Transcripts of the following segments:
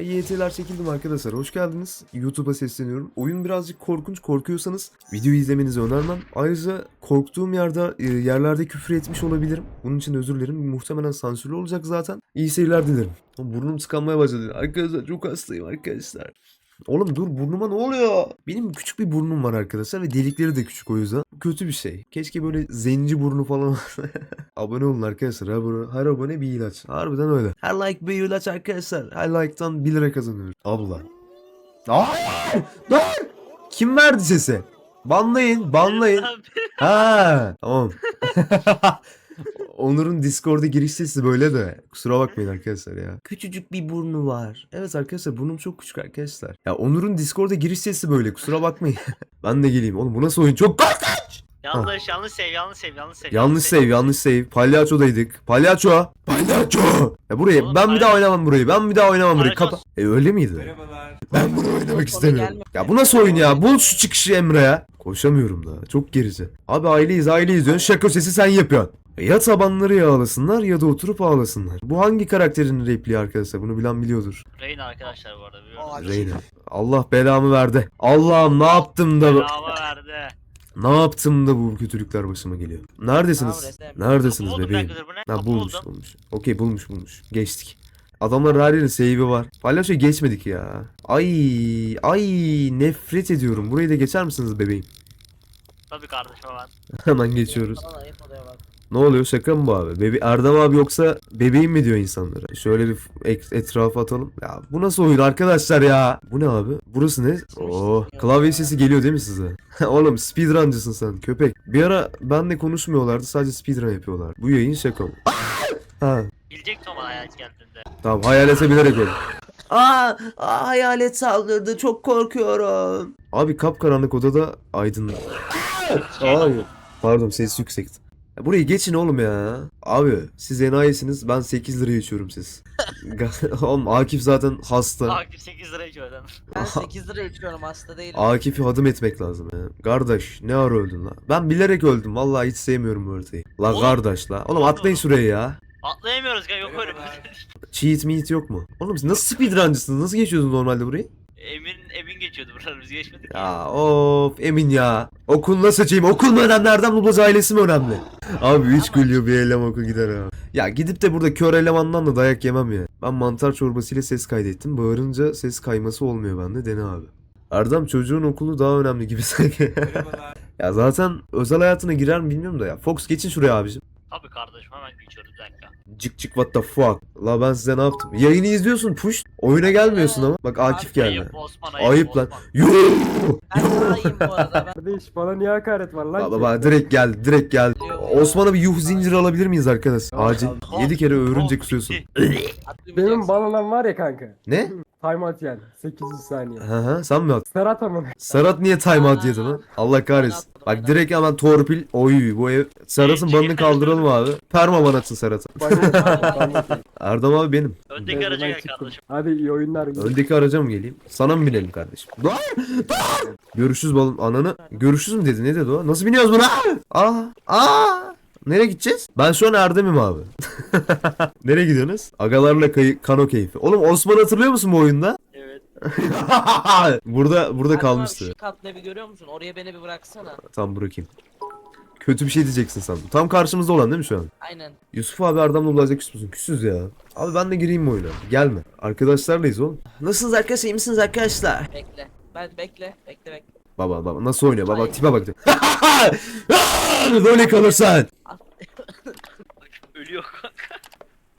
YT'ler çekildim arkadaşlar. Hoş geldiniz. YouTube'a sesleniyorum. Oyun birazcık korkunç. Korkuyorsanız videoyu izlemenizi önermem. Ayrıca korktuğum yerde e, yerlerde küfür etmiş olabilirim. Bunun için özür dilerim. Muhtemelen sansürlü olacak zaten. İyi seyirler dilerim. Burnum tıkanmaya başladı. Arkadaşlar çok hastayım arkadaşlar. Oğlum dur burnuma ne oluyor? Benim küçük bir burnum var arkadaşlar ve delikleri de küçük o yüzden. Kötü bir şey. Keşke böyle zenci burnu falan olsa. abone olun arkadaşlar. Abone, her abone bir ilaç. Harbiden öyle. Her like bir ilaç arkadaşlar. Her like'tan 1 lira kazanıyoruz. Abla. Aa! Dur! Kim verdi sesi? Banlayın, banlayın. Ha, tamam. Onur'un Discord'a giriş sesi böyle de. Kusura bakmayın arkadaşlar ya. Küçücük bir burnu var. Evet arkadaşlar burnum çok küçük arkadaşlar. Ya Onur'un Discord'a giriş sesi böyle. Kusura bakmayın. ben de geleyim. Oğlum bu nasıl oyun? Çok korkunç. Yanlış, yanlış sev, yanlış sev, yanlış sev. Yanlış save, yanlış save. Palyaçodaydık. Palyaço. Palyaço. Ya burayı Oğlum, ben bir daha oynamam burayı. Ben bir daha oynamam burayı. Kapa. E öyle miydi? Merhabalar. Ben bunu oynamak istemiyorum. Ya bu nasıl oyun ya? Bul şu çıkışı Emre ya. Koşamıyorum da. Çok gerici. Abi aileyiz aileyiz diyorsun. Şaka sesi sen yapıyorsun. Ya tabanları yağlasınlar ya da oturup ağlasınlar. Bu hangi karakterin repliği arkadaşlar? Bunu bilen biliyordur. Reyna arkadaşlar bu arada biliyorum. Aa, Reyna. Allah belamı verdi. Allah'ım ne yaptım da Bedava verdi. ne yaptım da bu kötülükler başıma geliyor. Neredesiniz? Neredesiniz bebeğim? Ha bulmuş bulmuş. Okey bulmuş bulmuş. Geçtik. Adamlar yerin save'i var. Palyaço geçmedik ya. Ay ay nefret ediyorum. Burayı da geçer misiniz bebeğim? Tabii kardeşim hemen. Hemen geçiyoruz. Ne oluyor şaka mı bu abi? Bebe Erdem abi yoksa bebeğim mi diyor insanlara? Şöyle bir etrafa atalım. Ya bu nasıl oyun arkadaşlar ya? Bu ne abi? Burası ne? Oo, klavye sesi geliyor değil mi size? Oğlum speedruncısın sen köpek. Bir ara benle konuşmuyorlardı sadece speedrun yapıyorlar. Bu yayın şaka mı? ha Bilecektim ama hayat geldiğinde. tamam hayalete bilerek öyle. Aa, aa, hayalet saldırdı çok korkuyorum. Abi kapkaranlık odada aydınlık. Hayır. Pardon ses yüksekti. Ya burayı geçin oğlum ya. Abi siz enayisiniz ben 8 liraya içiyorum siz. oğlum Akif zaten hasta. Akif 8 lira içiyor adam. Ben 8 lira içiyorum hasta değilim. Akif'i hadım etmek lazım ya. Kardeş ne ara öldün la? Ben bilerek öldüm vallahi hiç sevmiyorum bu haritayı. La Oğlum. kardeş la. Oğlum atlayın şuraya ya. Atlayamıyoruz ya yok öyle bir Cheat meat yok mu? Oğlum siz nasıl speedruncısınız? Nasıl geçiyorsunuz normalde burayı? Emin, Emin geçiyordu buraları biz geçmedik. Ya of Emin ya. Okuluna seçeyim. Okul mu önemli Erdem Dublaj ailesi mi önemli? Abi hiç gülüyor bir eleman oku gider ha. Ya gidip de burada kör elemandan da dayak yemem ya. Ben mantar çorbasıyla ses kaydettim. Bağırınca ses kayması olmuyor bende dene abi. Erdem çocuğun okulu daha önemli gibi sanki. Ya zaten özel hayatına girer mi bilmiyorum da ya. Fox geçin şuraya abicim. Tabii kardeşim hemen geçiyoruz bir dakika. Cık cık what the fuck. La ben size ne yaptım? Yayını izliyorsun push. Oyuna gelmiyorsun ama. Bak Akif geldi. Ayıp Osman ayıp, Ayıp lan. Yuh! Ben iyiyim bu arada. Ben Kardeş bana niye hakaret var lan? Baba baba direkt geldi direkt geldi. Osman'a bir yuh zinciri alabilir miyiz arkadaş? Acil. Tamam. 7 kere örümcek kusuyorsun. Benim bananan var ya kanka. Ne? Timeout yani. 800 saniye. Hı hı sen mi attın? Serhat ama. Serhat niye timeout yedi lan? Allah kahretsin. Bak direkt hemen torpil. Oy bu ev. Serhat'ın banını kaldıralım abi. Perma ban atsın Serhat'a. Erdem abi benim. Öndeki araca gel kardeşim. Hadi iyi oyunlar. Öndeki araca mı geleyim? Sana mı binelim kardeşim? Dur! Dur! Görüşürüz balım. Ananı. Görüşürüz mü dedi? Ne dedi o? Nasıl biniyoruz buna? Aa! Aa! Nereye gideceğiz? Ben şu an Erdem'im abi. Nereye gidiyorsunuz? Agalarla kay- kano keyfi. Oğlum Osman hatırlıyor musun bu oyunda? Evet. burada burada kalmıştı. Şu katlı bir görüyor musun? Oraya beni bir bıraksana. Tam bırakayım. Kötü bir şey diyeceksin sandım. Tam karşımızda olan değil mi şu an? Aynen. Yusuf abi Erdem'le Ulaş'a küs müsün? Küsüz ya. Abi ben de gireyim mi oyuna? Gelme. Arkadaşlarlayız oğlum. Nasılsınız arkadaşlar? İyi misiniz arkadaşlar? Bekle. Ben bekle. Bekle bekle. Baba baba nasıl oynuyor? Baba Hayır. tipe bak. Böyle kalırsan.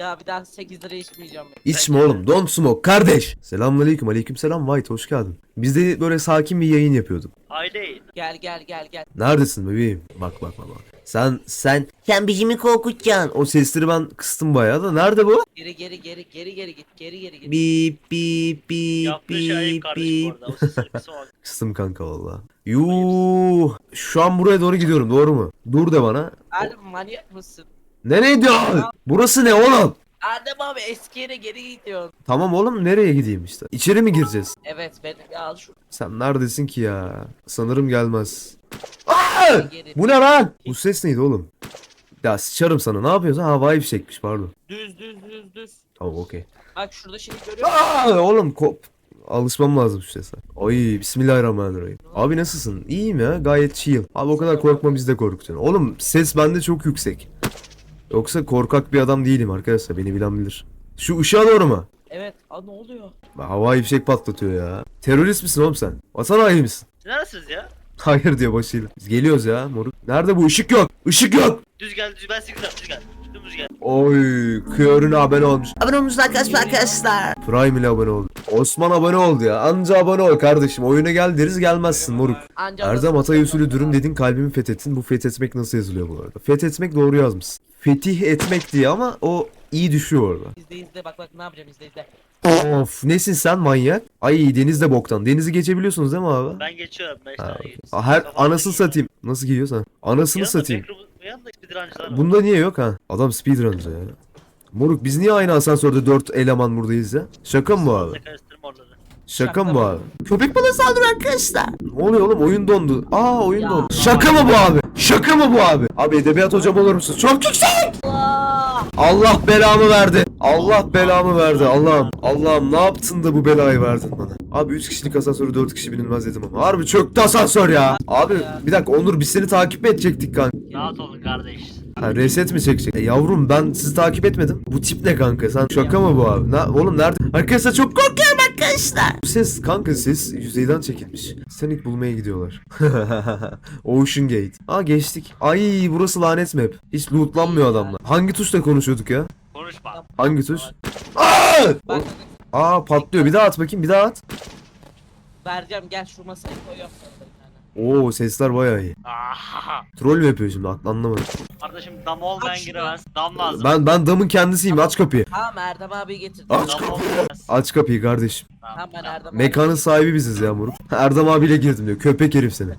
Ya bir daha 8 lira içmeyeceğim. İçme oğlum. Don't smoke kardeş. Selamünaleyküm. Aleykümselam White hoş geldin. Biz de böyle sakin bir yayın yapıyorduk. Aile. Gel gel gel gel. Neredesin bebeğim? Bak bak bak. bak. Sen sen sen bizi mi korkutacaksın? O sesleri ben kıstım bayağı da. Nerede bu? Geri geri geri geri geri git. Geri geri git. Bip bip bip Yaptığı şey ayıp bip kardeşim bip. bu arada. O sesleri kısa bak. Kıstım kanka valla. Yuuu. Şu an buraya doğru gidiyorum doğru mu? Dur de bana. Erdem manyak mısın? Nereye diyorsun? Burası ne oğlum? Erdem abi eski yere geri gidiyorsun. Tamam oğlum nereye gideyim işte? İçeri mi gireceğiz? Evet beni al şu Sen neredesin ki ya? Sanırım gelmez. Aa! geri. Bu ne lan? Bu ses neydi oğlum? Ya sıçarım sana ne yapıyorsun? Ha havai fişekmiş pardon. Düz düz düz düz. Tamam okey. Bak şurada şimdi görüyor musun? Aa, oğlum kop. Alışmam lazım şu sese. Ay bismillahirrahmanirrahim. Abi nasılsın? İyiyim ya gayet chill. Abi o kadar korkma biz de korkutuyorsun. Oğlum ses bende çok yüksek. Yoksa korkak bir adam değilim arkadaşlar beni bilen bilir. Şu ışığa doğru mu? Evet. Aa ne oluyor? Bak, Havai fişek patlatıyor ya. Terörist misin oğlum sen? Vatan haini misin? Siz neredesiniz ya? Hayır diyor başıyla. Biz geliyoruz ya moruk. Nerede bu? Işık yok. Işık yok. Düz gel düz ben sizi güzel düz gel. Dümdüz gel. Oy kıyörüne abone olmuş. Abone olmuş arkadaşlar arkadaşlar. Prime ile abone oldu. Osman abone oldu ya. Anca abone ol kardeşim. Oyuna gel deriz gelmezsin moruk. Anca Erdem Atay usulü dürüm dedin kalbimi fethettin. Bu fethetmek nasıl yazılıyor bu arada? Fethetmek doğru yazmışsın. Fetih etmek diye ama o iyi düşüyor orada. İzle izle bak bak ne yapacağım izle izle. Of nesin sen manyak? Ay deniz de boktan. Denizi geçebiliyorsunuz değil mi abi? Ben geçiyorum 5 Ha, tane okey. geçtim. Her anasını satayım. Nasıl giyiyorsan. Anasını satayım. Yanında speedruncılar var. Bunda niye yok ha? Adam speedrun'cı ya. Moruk biz niye aynı asansörde 4 eleman buradayız ya? Şaka mı bu abi? Karıştırma. Şaka mı bu abi? Köpek bana saldırıyor arkadaşlar. Ne oluyor oğlum? Oyun dondu. Aa oyun Ya. dondu. Şaka mı bu abi? Şaka mı bu abi? Abi edebiyat hocam olur musun? Çok yüksek. Allah! Allah belamı verdi. Allah belamı verdi. Allah'ım. Allah'ım ne yaptın da bu belayı verdin bana? Abi 3 kişilik asansörü 4 kişi binilmez dedim ama. Harbi çöktü asansör ya. Abi bir dakika Onur biz seni takip mi edecektik kanka? Rahat olun kardeş. Ha reset mi çekecek? E, yavrum ben sizi takip etmedim. Bu tip ne kanka? Sen şaka mı bu abi? Na, oğlum nerede? Arkadaşlar çok korkuyorum arkadaşlar. Bu ses kanka ses yüzeyden çekilmiş. Sonic bulmaya gidiyorlar. Ocean Gate. Aa geçtik. Ay burası lanet map. Hiç lootlanmıyor adamlar. Hangi tuşla konuşuyorduk ya? Konuşma. Hangi tuş? Aa! Bak Aa patlıyor. Bir daha at bakayım. Bir daha at. vereceğim gel şu masaya koyuyorum Oo sesler bayağı iyi. Troll mü yapıyor şimdi? Aklı anlamadım. Kardeşim dam olmayan Aç giremez. Dam lazım. Ben ben damın kendisiyim. Aç kapıyı. Tamam Erdem abi getirdim. Aç Dam kapıyı. olmaz. Aç kapıyı kardeşim. Tamam ben Erdem abi Mekanın sahibi biziz ya moruk. Erdem abiyle girdim diyor. Köpek herif seni.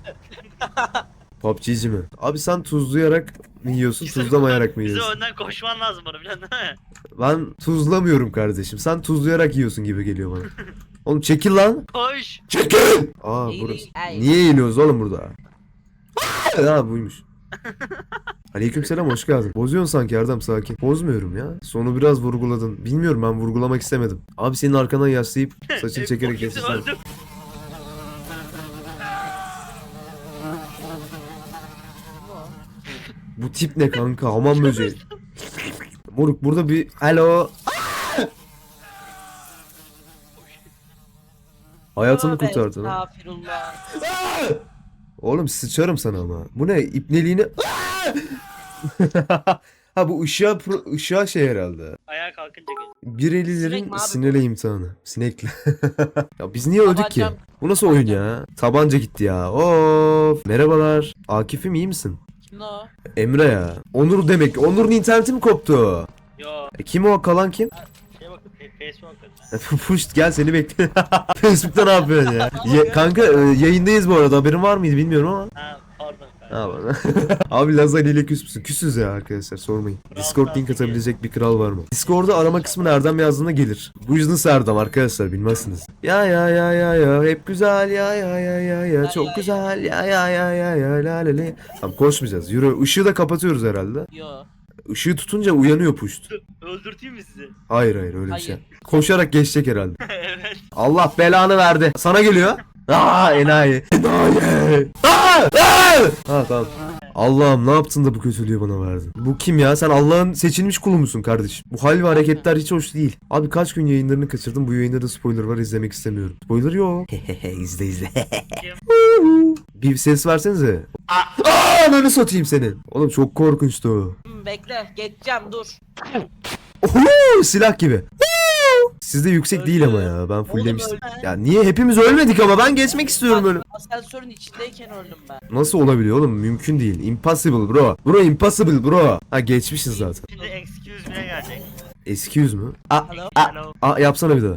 PUBG'ci mi? Abi sen tuzlayarak mı yiyorsun, tuzlamayarak mı Bize yiyorsun? önden koşman lazım bunu biliyorsun değil mi? Ben tuzlamıyorum kardeşim. Sen tuzlayarak yiyorsun gibi geliyor bana. Oğlum çekil lan. Koş. Çekil. Aa burası. Niye eğiliyoruz oğlum burada? ha buymuş. Aleykümselam hoş geldin. Bozuyorsun sanki Erdem sakin. Bozmuyorum ya. Sonu biraz vurguladın. Bilmiyorum ben vurgulamak istemedim. Abi senin arkandan yaslayıp saçını çekerek geçirsen. Bu tip ne kanka? Hamam böceği. Moruk burada bir... Alo. Hayatını Tövbe kurtardın ha. Estağfirullah. Oğlum sıçarım sana ama. Bu ne? İpneliğini... ha bu ışığa, pro- ışığa şey herhalde. Ayağa kalkınca gel. Sinek mi abi bu? sinirle imtihanı. Sinekle. ya biz niye öldük ki? Tabancam- Bu nasıl oyun ya? Tabanca gitti ya. Of. Merhabalar. Akif'im iyi misin? Kim o? Emre ya. Onur demek. Onur'un interneti mi koptu? Yo. E, kim o? Kalan kim? Şey bak. Fe- Facebook. Puşt gel seni bekle. Facebook'ta ne yapıyorsun ya? Ya- kanka e, yayındayız bu arada haberin var mıydı bilmiyorum ama. Ha pardon. Ha bana. Abi Lazali ile küs müsün? Küsüz ya arkadaşlar sormayın. Discord link atabilecek bir kral var mı? Discord'da arama kısmına Erdem yazdığında gelir. Bu yüzden Erdem arkadaşlar bilmezsiniz. Ya ya ya ya ya hep güzel ya ya ya ya ya çok güzel ya ya ya ya ya la la la. Tamam koşmayacağız yürü. Işığı da kapatıyoruz herhalde. Yo. Işığı tutunca uyanıyor puşt. Öldürteyim mi sizi? Hayır hayır öyle bir şey. Hayır. Koşarak geçecek herhalde. evet. Allah belanı verdi. Sana geliyor. Aa enayi. Enayi. Aa! Aa! Ha tamam. Allah'ım ne yaptın da bu kötülüğü bana verdin? Bu kim ya? Sen Allah'ın seçilmiş kulu musun kardeşim? Bu hal ve hareketler hiç hoş değil. Abi kaç gün yayınlarını kaçırdım. Bu yayında spoiler var izlemek istemiyorum. Spoiler yok. izle izle. bir ses versenize. Aa, ananı satayım senin. Oğlum çok korkunçtu o. Bekle geçeceğim dur. Oho, silah gibi. Sizde yüksek değil ama ya. Ben fulllemiştim. ölme. Ya niye hepimiz ölmedik ama ben geçmek istiyorum Bak, öyle. Asansörün içindeyken öldüm ben. Nasıl olabiliyor oğlum? Mümkün değil. Impossible bro. Bro impossible bro. Ha geçmişiz zaten. Şimdi excuse me'e gelecek. Excuse mü? Aa, Hello? Hello. aa yapsana bir daha.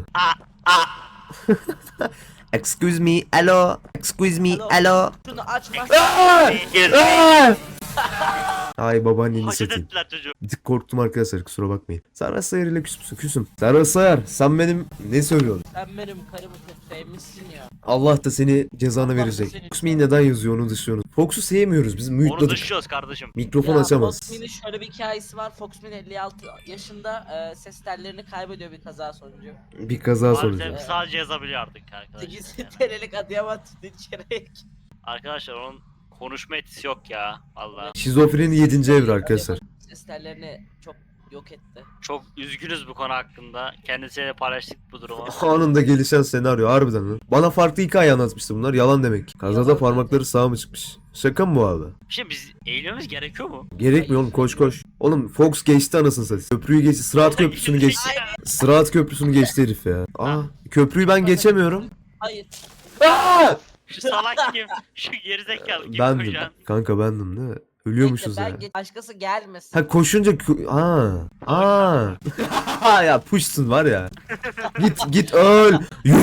Excuse me, hello. Excuse me, Hello. hello. Şunu. Aa! Gir. Aa! Ay babaanneni Hacet satayım. ettiler çocuğu. Bir tık korktum arkadaşlar kusura bakmayın. Serhat Sayar ile küs müsün? Küsüm. Serhat Sayar sen benim ne söylüyorsun? Sen benim karımı çok sevmişsin ya. Allah da seni cezanı Allah da verecek. seni- neden yazıyor onu dışlıyorsunuz. Fox'u sevmiyoruz biz Onu muyutladık. dışlıyoruz kardeşim. Mikrofon Ya, açamaz. Foxmin'in şöyle bir hikayesi var. Foxmin 56 yaşında e, ses tellerini kaybediyor bir kaza sonucu. Bir kaza sonucu. Maalesef sadece yazabiliyor artık arkadaşlar. 8 yani. TL'lik Adıyaman içerek. Arkadaşlar onun konuşma etisi yok ya. Valla. Şizofreni 7. evre arkadaşlar. Ses tellerini çok yok etti. Çok üzgünüz bu konu hakkında. Kendisiyle paylaştık bu durumu. Anında gelişen senaryo harbiden lan. Bana farklı hikaye anlatmıştı bunlar yalan demek. Kazada parmakları sağa mı çıkmış? Şaka mı bu abi? Şimdi biz eğilmemiz gerekiyor mu? Gerekmiyor oğlum koş koş. Oğlum Fox geçti anasını satayım. Köprüyü geçti. Sırat köprüsünü geçti. Sırat köprüsünü geçti herif ya. Aa köprüyü ben geçemiyorum. Hayır. Şu salak kim? Şu gerizekalı kim Bendim. koyacaksın? Kanka bendim de. Ölüyormuşuz Bekle, ya. ben geç- başkası gelmesin. Ha koşunca kö- ha. Aa. ya puşsun var ya. Git git öl. Yuh.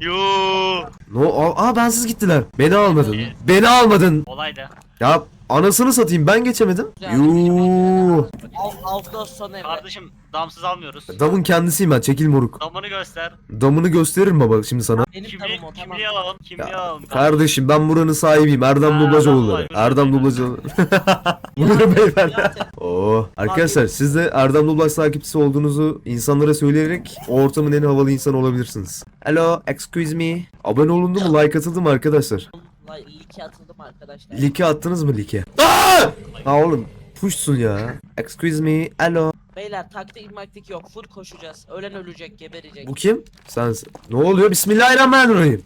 Yoo. No, aa bensiz gittiler. Beni almadın. Beni almadın. Olay da. Ya anasını satayım ben geçemedim. Yuh. Av, Avdos sonu emre. Kardeşim damsız almıyoruz. Damın kendisiyim ben çekil moruk. Damını göster. Damını gösteririm baba şimdi sana. Benim Kimliği, tamam o tamam. kimliği alalım. Kimliği Ya, alalım. Kardeşim ben buranın sahibiyim. Erdem Ha, Dublacıoğulları. Erdem. Dublacıoğlu. Buyurun beyefendi. Oo. Arkadaşlar siz de Erdem Dublaj takipçisi olduğunuzu insanlara söyleyerek o ortamın en havalı insanı olabilirsiniz. Hello, excuse me. Abone olundu mu? Like atıldı mı arkadaşlar? Vay, Liki atıldım arkadaşlar. Like attınız mı like? Aa! Ha oğlum puşsun ya. Excuse me. Hello. Beyler taktik maktik yok. Full koşacağız. Ölen ölecek, geberecek. Bu kim? Sensin. Ne oluyor? Bismillahirrahmanirrahim.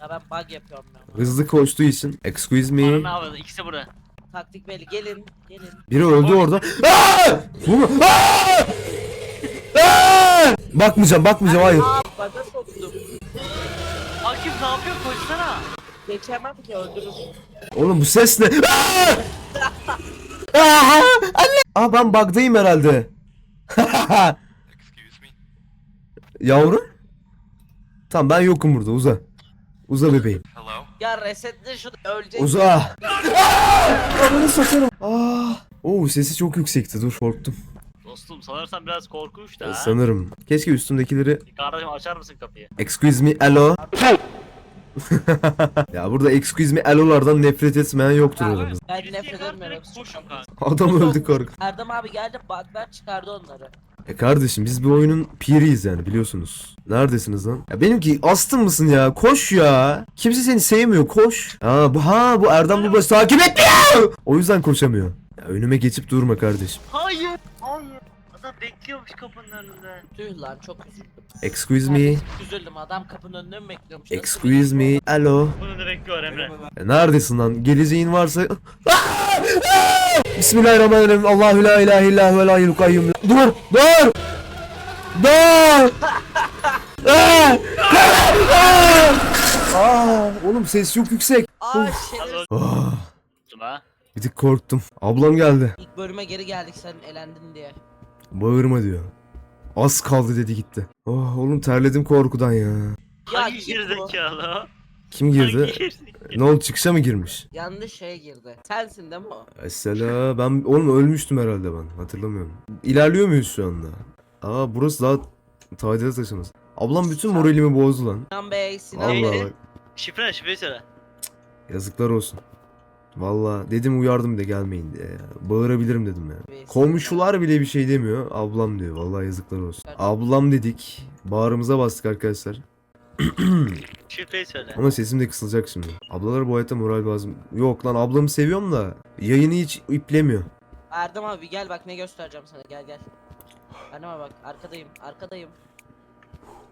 Ya ben bug yapıyorum ben. Hızlı koştuğu için. Excuse Bana me. ne yapıyorsun? İkisi burada. Taktik belli. Gelin, gelin. Biri öldü orada. Aa! Bu mu? Aa! Aa! Bakmayacağım, bakmayacağım. Hayır. Aa, bug'a soktum. Akif ne yapıyor? Koşsana. Geçemem ki öldürür. Oğlum bu ses ne? Aa! Aa! Anne! Aa ben bug'dayım herhalde. Yavrum? Tamam ben yokum burada uza. Uza bebeğim. Ya resetle şunu ölecek. Uza. Ananı satarım. Aa! Oo sesi çok yüksekti dur korktum. Dostum sanırsam biraz korkunç da. ha. Sanırım. Keşke üstümdekileri Kardeşim açar mısın kapıyı? Excuse me hello. ya burada excuse me hello'lardan nefret etmeyen yoktur aramızda. Ben nefret Koşun kanka. Adam öldü korku. Erdem abi geldi bug'lar çıkardı onları. E kardeşim biz bir oyunun piriyiz yani biliyorsunuz. Neredesiniz lan? Ya benimki astın mısın ya? Koş ya. Kimse seni sevmiyor. Koş. Ha bu ha bu Erdem Dubaş takip etmiyor. O yüzden koşamıyor. Ya önüme geçip durma kardeşim. Hayır. Bekliyormuş kapının önünde. Tüh lan çok üzüldüm. Excuse me. Üzüldüm adam kapının önünde mi bekliyormuş? Nasıl Excuse me. Hello. Bunu da bekliyor Emre. Ya neredesin lan? Geleceğin varsa... Bismillahirrahmanirrahim. Allahu la ilahe illa huvel hayyul kayyum. Dur! Dur! Dur! Aa! Aa! Aa, oğlum ses çok yüksek. Aa önce Ah, bir tık korktum. Ablam geldi. İlk bölüme geri geldik sen elendin diye. Bağırma diyor. Az kaldı dedi gitti. Oh oğlum terledim korkudan ya. Ya Hangi kim bu? gerizekalı? Kim girdi? Hangi gerizekalı? ne oldu çıkışa mı girmiş? Yanlış şeye girdi. Sensin değil mi o? Mesela ben oğlum ölmüştüm herhalde ben hatırlamıyorum. İlerliyor muyuz şu anda? Aa burası daha tadilat aşaması. Ablam bütün moralimi bozdu lan. Sinan Bey, Sinan Vallahi Bey. bak Şifre ne şifreyi söyle. yazıklar olsun. Vallahi dedim uyardım da gelmeyin diye ya. Bağırabilirim dedim ya. Komşular bile bir şey demiyor. Ablam diyor. Vallahi yazıklar olsun. Ablam dedik. Bağrımıza bastık arkadaşlar. Şifreyi söyle. Ama sesim de kısılacak şimdi. Ablalara bu hayatta moral lazım. Yok lan ablamı seviyorum da yayını hiç iplemiyor. Erdem abi gel bak ne göstereceğim sana gel gel. Erdem abi bak arkadayım arkadayım.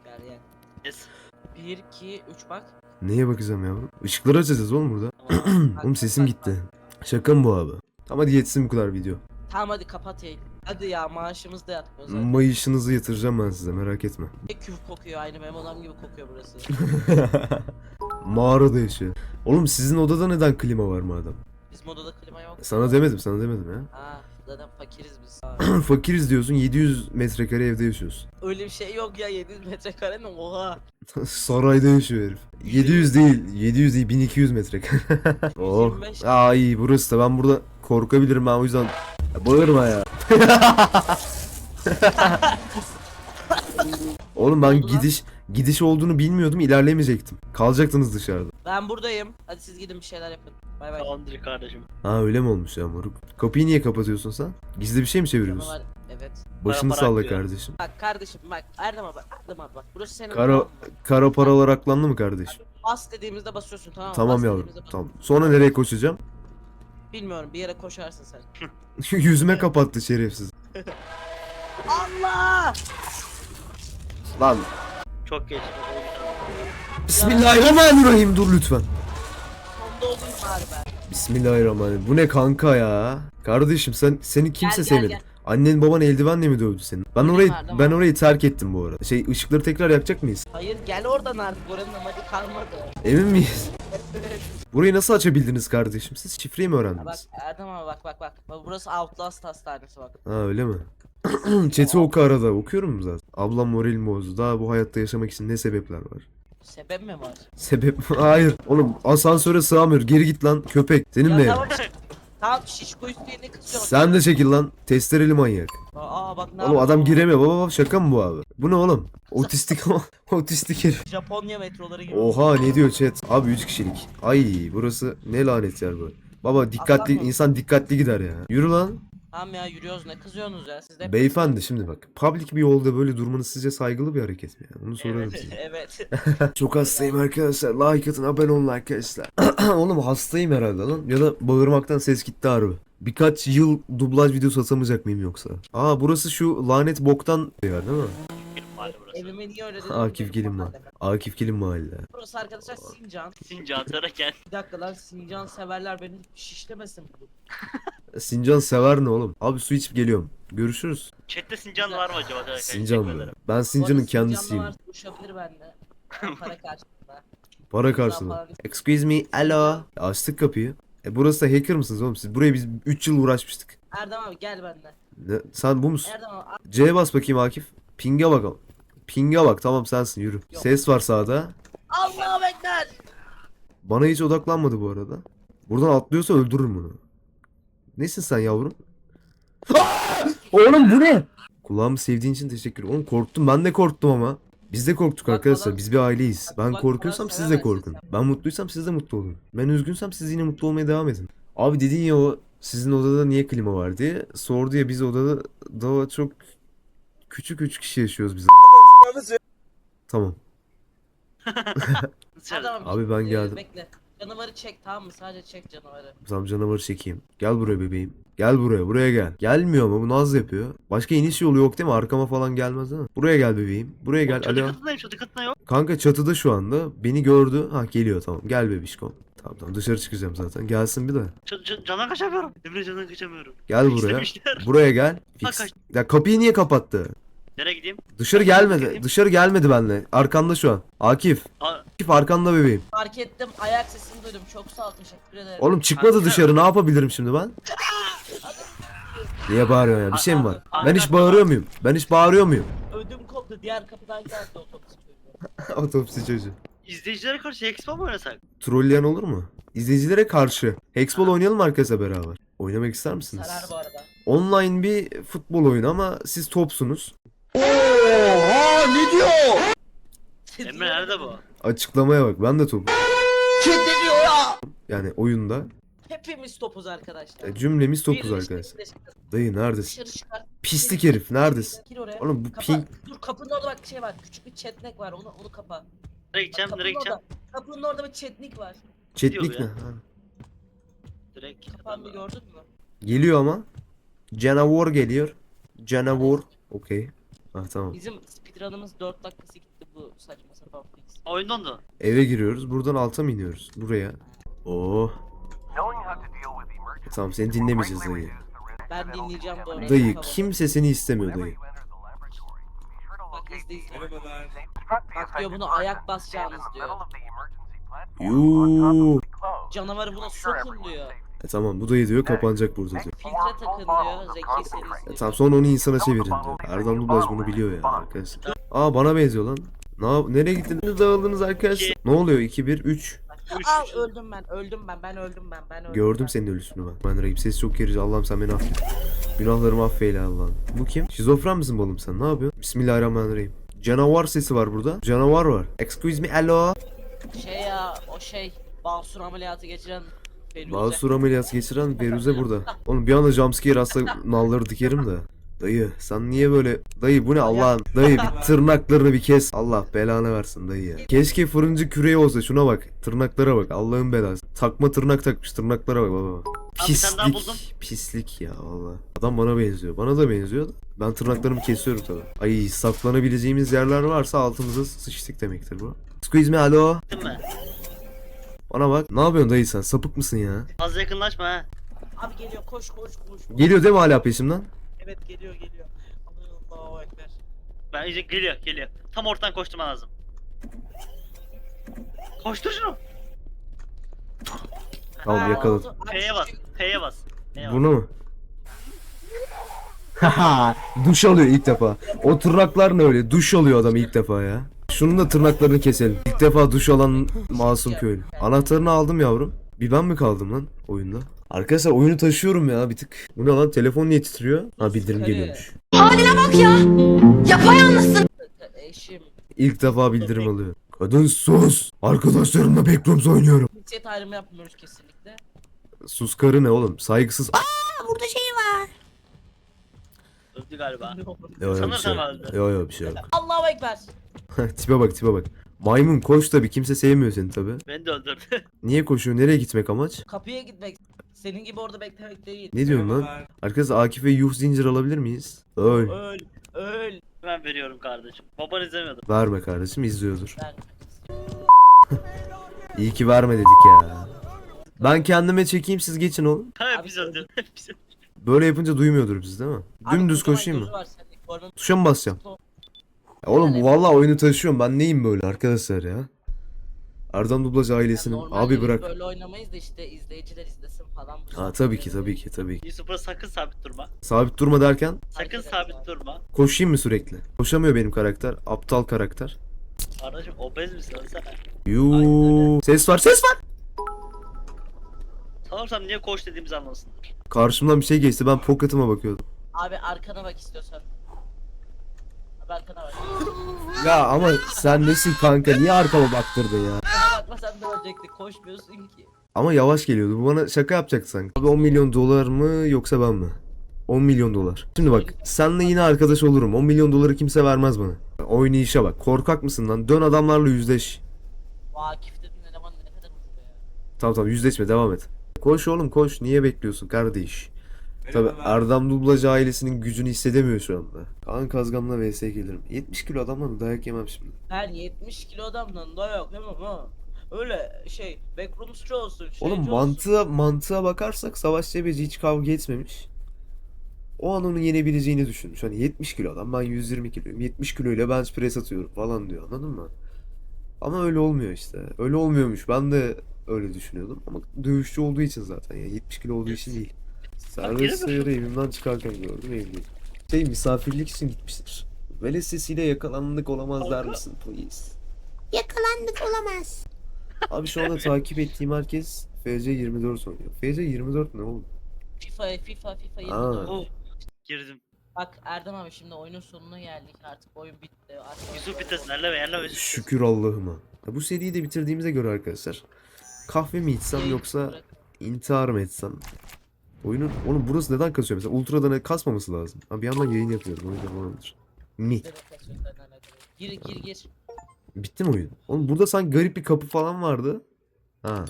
Gel gel. Yes. 1 2 3 bak. Neye bakacağım yavrum? Işıkları açacağız oğlum burada. Oğlum sesim gitti. Şaka mı bu abi? Tamam hadi yetsin bu kadar video. Tamam hadi kapat yayını. Hadi ya maaşımız da yatmıyor zaten. Mayışınızı yatıracağım ben size merak etme. Ne küf kokuyor aynı benim odam gibi kokuyor burası. Mağarada yaşıyor. Oğlum sizin odada neden klima var madem? Bizim odada klima yok. Sana demedim sana demedim ya. Ha zaten fakiriz biz. Fakiriz diyorsun 700 metrekare evde yaşıyorsun. Öyle bir şey yok ya 700 metrekare ne oha. Sarayda yaşıyor herif. 700 değil 700 değil 1200 metrekare. oh. 125. Aa iyi burası da ben burada korkabilirim ben o yüzden Ya bağırma ya. Oğlum ben oldu lan? gidiş gidiş olduğunu bilmiyordum ilerlemeyecektim. Kalacaktınız dışarıda. Ben buradayım. Hadi siz gidin bir şeyler yapın. Bay bay. Tamamdır kardeşim. Ha öyle mi olmuş ya moruk? Kapıyı niye kapatıyorsun sen? Gizli bir şey mi çeviriyorsun? Canavar. Evet. Başını Para salla aklıyor. kardeşim. Bak kardeşim bak Erdem abi Erdem abi bak burası senin Kara, tamam mı? kara paralar aklandı mı kardeşim? Bas dediğimizde basıyorsun tamam mı? Tamam Bas yavrum. dediğimizde bas- Tamam. Sonra nereye koşacağım? Bilmiyorum bir yere koşarsın sen. Yüzüme kapattı şerefsiz. Allah! Lan. Çok geç. Bismillahirrahmanirrahim dur lütfen. Bari ben. Bismillahirrahmanirrahim. Bu ne kanka ya? Kardeşim sen seni kimse Gel, gel, sevmedi. gel. Annen baban eldivenle mi dövdü seni? Ben Benim orayı var, ben orayı terk ettim bu arada. Şey ışıkları tekrar yakacak mıyız? Hayır gel oradan artık oranın amacı kalmadı. Emin miyiz? Burayı nasıl açabildiniz kardeşim? Siz şifreyi mi Ha bak öğrendiniz? Erdem abi bak bak bak. Bak burası Outlast hastanesi bak. Ha öyle mi? Chat'i oku arada. Okuyorum zaten. Ablam moralim bozdu. Daha bu hayatta yaşamak için ne sebepler var? Sebep mi var? Sebep Hayır. Oğlum asansöre sığamıyor. Geri git lan köpek. Senin Ya tamam, tamam şişko üstüne kızıyorsun. Sen de çekil lan. Testereli manyak. Aa bak ne Oğlum adam giremiyor. Baba baba şaka mı bu abi? Bu ne oğlum? Otistik otistik herif. Japonya metroları gibi. Oha ne diyor chat? Abi 3 kişilik. Ay burası ne lanet yer bu. Baba dikkatli insan dikkatli gider ya. Yürü lan. Tamam ya yürüyoruz ne kızıyorsunuz ya siz de. Beyefendi şimdi bak. Public bir yolda böyle durmanız sizce saygılı bir hareket mi? ya? Onu sorarım Evet, size. evet. Çok hastayım arkadaşlar. Like atın abone olun arkadaşlar. Oğlum hastayım herhalde lan. Ya da bağırmaktan ses gitti harbi. Birkaç yıl dublaj videosu atamayacak mıyım yoksa? Aa burası şu lanet boktan yer değil mi? Benim mahalle burası. Evime niye öyle dedin? Akif Gelin Mahalle. Akif Gelin Mahalle. Burası arkadaşlar Sincan. Sincan gel. Bir dakika lan Sincan severler beni şişlemesin bu. Sincan sever ne oğlum? Abi su içip geliyorum. Görüşürüz. Chatte Sincan var mı acaba? Arkadaşlar, Sincan mı? Ben Bu Sincan'ın arada kendisiyim. var, Uçabilir bende. Para karşılığında. Para karşılığı. Excuse me, hello. Ya Açtık kapıyı. E burası da hacker mısınız oğlum siz? Buraya biz 3 yıl uğraşmıştık. Erdem abi gel bende. Ne? Sen bu musun? Erdem abi C'ye bas bakayım Akif. Ping'e bakalım. Ping'e bak tamam sensin yürü. Yok. Ses var sağda. Allahu Ekber. Bana hiç odaklanmadı bu arada. Buradan atlıyorsa öldürürüm bunu. Nesin sen yavrum? Oğlum bu ne? Kulağımı sevdiğin için teşekkür ederim. Oğlum korktum ben de korktum ama. Biz de korktuk Bak arkadaşlar. falan- Biz bir aileyiz. Bak Ben falan korkuyorsam siz de sevemezsin korkun. sen. Ben mutluysam siz de mutlu olun. Ben üzgünsem siz yine mutlu olmaya devam edin. Abi dedin ya o sizin odada niye klima var diye. Sordu ya biz odada daha çok küçük üç kişi yaşıyoruz biz. Tamam. Erdem Abi ben e, geldim. Bekle. Canavarı çek tamam mı? Sadece çek canavarı. Tamam canavarı çekeyim. Gel buraya bebeğim. Gel buraya, buraya gel. Gelmiyor mu? Bu naz yapıyor. Başka iniş yolu yok değil mi? Arkama falan gelmez değil mi? Buraya gel bebeğim. Buraya gel. Çatı Alo. katındayım çatı katında yok. Kanka çatıda şu anda. Beni gördü. Ha geliyor tamam. Gel bebişkom. Tamam tamam dışarı çıkacağım zaten. Gelsin bir de. Ç- ç- cana kaçamıyorum. Emre cana kaçamıyorum. Gel buraya. İstemişler. Buraya gel. Ha, Fix. kaç- Ya kapıyı niye kapattı? Nereye gideyim? Dışarı gelmedi. Dışarı gelmedi benimle. Arkanda şu an. Akif. Aa, Akif arkanda bebeğim. Fark ettim ayak sesini duydum. Çok sağ ol teşekkür ederim. Oğlum çıkmadı Kanka. dışarı. Ne yapabilirim şimdi ben? Niye bağırıyorsun ya? Bir şey mi var? Ben hiç bağırıyor muyum? Ben hiç bağırıyor muyum? Ödüm koptu diğer kapıdan geldi otobüs çocuğu. Otopsi çocuğu. izleyicilere karşı Expo mu oynasak? Trolleyen olur mu? İzleyicilere karşı. Hexball oynayalım arkadaşlar beraber? Oynamak ister misiniz? Sarar bu arada. Online bir futbol oyunu ama siz topsunuz. Emre nerede bu? Açıklamaya bak ben de top. Yani oyunda Hepimiz topuz arkadaşlar. e, cümlemiz topuz Bir işte arkadaşlar. Dayı neredesin? Dışarı çıkar. Pislik herif neredesin? Gir oraya. Oğlum bu Kapa. ping Dur kapının orada bak şey var. Küçük bir chatnek var. Onu onu kapa. Nereye gideceğim? Bak, Nereye kapının gideceğim? orada, kapının orada bir chatnik var. chatlik diyor ne? ya? Ha. Direkt. Kapandı gördün mü? Geliyor ama. Canavar geliyor. Canavar. Okey. Ha tamam. Bizim speedrun'ımız 4 dakikası gitti bu saçma sapan fix. Oyundan da. Eve giriyoruz. Buradan alta mı iniyoruz? Buraya. Oo. E, tamam seni dinlemeyeceğiz dayı. Ben dinleyeceğim bu arada. Dayı kimse seni istemiyor dayı. Bak izle izle. Bak diyor bunu ayak basacağınız diyor. Yuu. Canavarı buna sokun diyor. E tamam bu dayı diyor kapanacak burada diyor. Filtre takın diyor. Zeki E tamam sonra onu insana çevirin diyor. Erdem Dublaj bunu biliyor ya arkadaşlar. Aa bana benziyor lan. Ne yap- nereye gittiniz dağıldınız arkadaşlar? Ne oluyor 2 1 3. Al öldüm ben öldüm ben ben öldüm ben ben öldüm Gördüm ben. senin ölüsünü ben. Ben rahip ses çok gerici. Allah'ım sen beni affet. Günahlarımı affeyle Allah'ım. Bu kim? Şizofren misin oğlum sen? Ne yapıyorsun? Bismillahirrahmanirrahim. Canavar sesi var burada. Canavar var. Excuse me, hello. Şey ya o şey Basur ameliyatı geçiren. Basur ameliyatı geçiren Beruze burada. Oğlum bir anda jumpscare atsa nalları dikerim de. Dayı sen niye böyle? Dayı bu ne Allah'ın? Dayı bir tırnaklarını bir kes. Allah belanı versin dayı. Ya. Keşke fırıncı küreği olsa şuna bak. Tırnaklara bak Allah'ın belası. Takma tırnak takmış tırnaklara bak baba. Pislik pislik ya valla. Adam bana benziyor bana da benziyor da. Ben tırnaklarımı kesiyorum tabi ay saklanabileceğimiz yerler varsa altımıza sıçtık demektir bu. Squeeze me alo? Bana bak ne yapıyorsun dayı sen sapık mısın ya Fazla yakınlaşma ha. Abi geliyor koş koş koş. geliyor değil mi hala peşimden Evet geliyor geliyor. Allahu ekber. Ben iyice geliyor geliyor. Tam ortadan koştum lazım. Koştur şunu. Tamam, Ha, yakaladım. şu- bas. F'ye bas. F'ye bas. Bunu mu? duş alıyor ilk defa. O tırnaklar ne öyle? Duş alıyor adam ilk defa ya. Şunun da tırnaklarını keselim. İlk defa duş alan masum köylü. Anahtarını aldım yavrum. Bir ben mi kaldım lan oyunda? Arkadaşlar oyunu taşıyorum ya bir tık. Bu ne lan? Telefon niye titriyor? Ha bildirim geliyormuş. Haline bak ya. Yapayalnızsın. Eşim. İlk defa bildirim alıyor. Kadın sus. Arkadaşlarımla Backrooms oynuyorum. Cinsiyet ayrımı yapmıyoruz kesinlikle. Sus karı ne oğlum? Saygısız. Burada şey var. Öldü galiba. Yo yo bir şey yok. Yo yo bir şey yok. Allahu ekber. tipe bak tipe bak. Maymun koş tabi kimse sevmiyor seni tabi. Beni de öldürdü. Niye koşuyor? Nereye gitmek amaç? Kapıya gitmek. Senin gibi orada beklemek değil. Ne diyorsun lan? Arkadaşlar Akif ve Yuh zincir alabilir miyiz? Öl. Öl. Öl. Ben veriyorum kardeşim. Baban izlemiyordu. Verme kardeşim izliyordur. Ben. İyi ki verme dedik ya. Ben kendime çekeyim siz geçin oğlum. Ha Abi biz öldü. Biz öldü. Böyle yapınca duymuyordur biz değil mi? Abi Dümdüz kocaman koşayım mı? var sende, Tuşa mı basacağım? Ya oğlum bu vallahi oyunu taşıyorum. Ben neyim böyle arkadaşlar ya? Erdem Dublaj ailesinin. Normalde Abi biz bırak. Böyle oynamayız da işte izleyiciler izlesin falan. bu Ha tabii ki tabii ki tabii ki. Yusuf'a sakın sabit durma. Sabit durma derken Sakın sabit durma. koşayım mı sürekli? Koşamıyor benim karakter. Aptal karakter. Kardeşim obez misin ölsene. Yuu. Ses var ses var. Sanırsam niye koş dediğimizi anlasınlar. Karşımdan bir şey geçti. Ben pocketıma bakıyordum. Abi arkana bak istiyorsan. Abi arkana bak. Ya ama sen nesin kanka? Niye arkama baktırdın ya? Arkana bakmasan da ölecektik. Koşmuyorsun ki. Ama yavaş geliyordu. Bu bana şaka yapacaktı sanki. Abi 10 milyon dolar mı yoksa ben mi? 10 milyon dolar. Şimdi bak senle yine arkadaş olurum. 10 milyon doları kimse vermez bana. Oynayışa bak. Korkak mısın lan? Dön adamlarla yüzleş. Vakif dedin eleman ne kadar hızlı ya. Tamam tamam yüzleşme devam et. Koş oğlum koş. Niye bekliyorsun kardeş? Tabi Erdem Dublaj ailesinin gücünü hissedemiyor şu anda. Kaan Kazgan'la vs gelirim. 70 kilo adamla dayak yemem şimdi. Ben 70 kilo adamdan dayak yemem ha. Öyle şey backroomsçu olsun. Şeyci Oğlum olsun. mantığa, mantığa bakarsak Savaş Cebeci hiç kavga etmemiş. O an onu yenebileceğini düşünmüş. Hani 70 kilo adam ben 120 kiloyum. 70 kiloyla bench press atıyorum falan diyor anladın mı? Ama öyle olmuyor işte. Öyle olmuyormuş. Ben de öyle düşünüyordum. Ama dövüşçü olduğu için zaten ya. 70 kilo olduğu için değil. Serbest gene sayıda evimden çıkarken gördüm evliyim. Şey misafirlik için gitmiştir. Velet sesiyle yakalandık olamaz der misin please? Yakalandık olamaz. Abi şu anda takip ettiğim herkes FC24 oynuyor. FC24 ne oğlum? FIFA FIFA FIFA 24. Aa. Oh. Girdim. Bak Erdem abi şimdi oyunun sonuna geldik artık oyun bitti. Artık Yusuf bitirsin. Yerleme yerleme. Şükür Allah'ıma. Ya Bu seriyi de bitirdiğimize göre arkadaşlar. Kahve mi içsem yoksa intihar mı etsem? Oyunun, oğlum burası neden kasıyor mesela? Ultra'da kasmaması lazım. Ha bir yandan yayın yapıyorum o yüzden falandır. Mi? Gir gir gir. Bitti mi oyun? Oğlum burada sanki garip bir kapı falan vardı. Ha.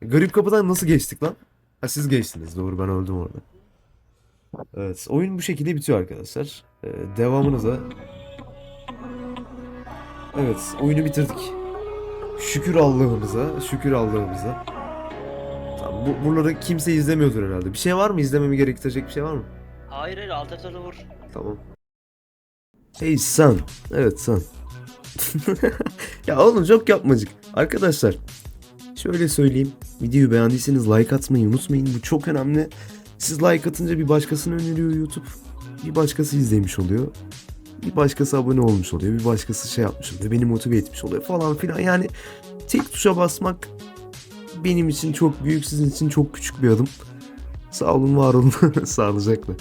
Garip kapıdan nasıl geçtik lan? Ha siz geçtiniz doğru ben öldüm orada. Evet oyun bu şekilde bitiyor arkadaşlar. Ee, devamını da Evet oyunu bitirdik. Şükür Allah'ımıza, şükür Allah'ımıza. Tamam bu, buraları kimse izlemiyordur herhalde. Bir şey var mı? İzlememi gerektirecek bir şey var mı? Hayır hayır alt F4'e vur. Tamam. Hey sen. Evet sen. ya oğlum çok yapmacık. Arkadaşlar. Şöyle söyleyeyim. Videoyu beğendiyseniz like atmayı unutmayın. Bu çok önemli. Siz like atınca bir başkasını öneriyor YouTube. Bir başkası izlemiş oluyor. Bir başkası abone olmuş oluyor. Bir başkası şey yapmış oluyor. Beni motive etmiş oluyor falan filan. Yani tek tuşa basmak benim için çok büyük, sizin için çok küçük bir adım. Sağ olun, var olun. Sağlıcakla.